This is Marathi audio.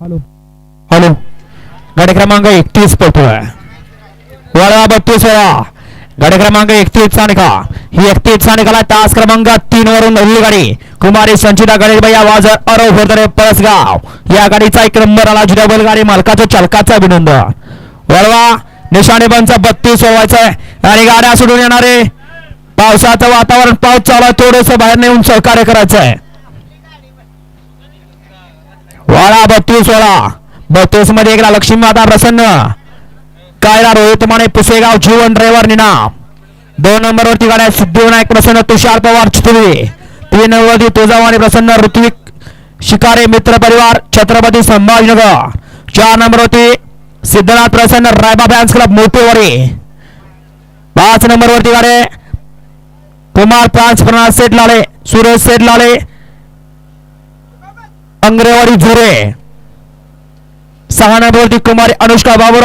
हॅलो. हॅलो. गाडी क्रमांक एकतीस पळतोय. वळवा बत्तीस वळा. गाडी क्रमांक एकतीस सानिका ही एकतीस सानिकाला तास क्रमांक तीन वरून हल्ली गाडी. कुमारी संचिता गणेश आवाज अरव होतरे परसगाव या गाडीचा एक नंबर आला जुन्या गाडी. मालकाचा चालकाचा अभिनंदन. वळवा निशाणे बत्तीस वळवायचं आहे आणि गाड्या सोडून येणारे पावसाचं वातावरण पाऊस चालू थोडस बाहेर नेऊन सहकार्य करायचं आहे सोळा बत्तीस सोळा. बत्तीसमध्ये एकला लक्ष्मी माता प्रसन्न. कायला रोहित माने पुसेगाव जीवन ड्रायव्हर निनाम दोन नंबर वरती गाड्या सिद्धिविनायक प्रसन्न तुषार पवार चितुर्वे तीन नंबर वरती तुळजावाणी प्रसन्न ऋत्विक शिकारे मित्र परिवार छत्रपती संभाजीनगर. चार नंबर वरती सिद्धनाथ प्रसन्न रायबा फॅन्स क्लब मोठेवरे पाच नंबर वरती गाडे कुमार प्रांस प्रणास सेठ लाले सुरेश सेठ लाले. अंग्रेवाडी झुरे. सहा नंबरवरती कुमारी अनुष्का बाबूराव.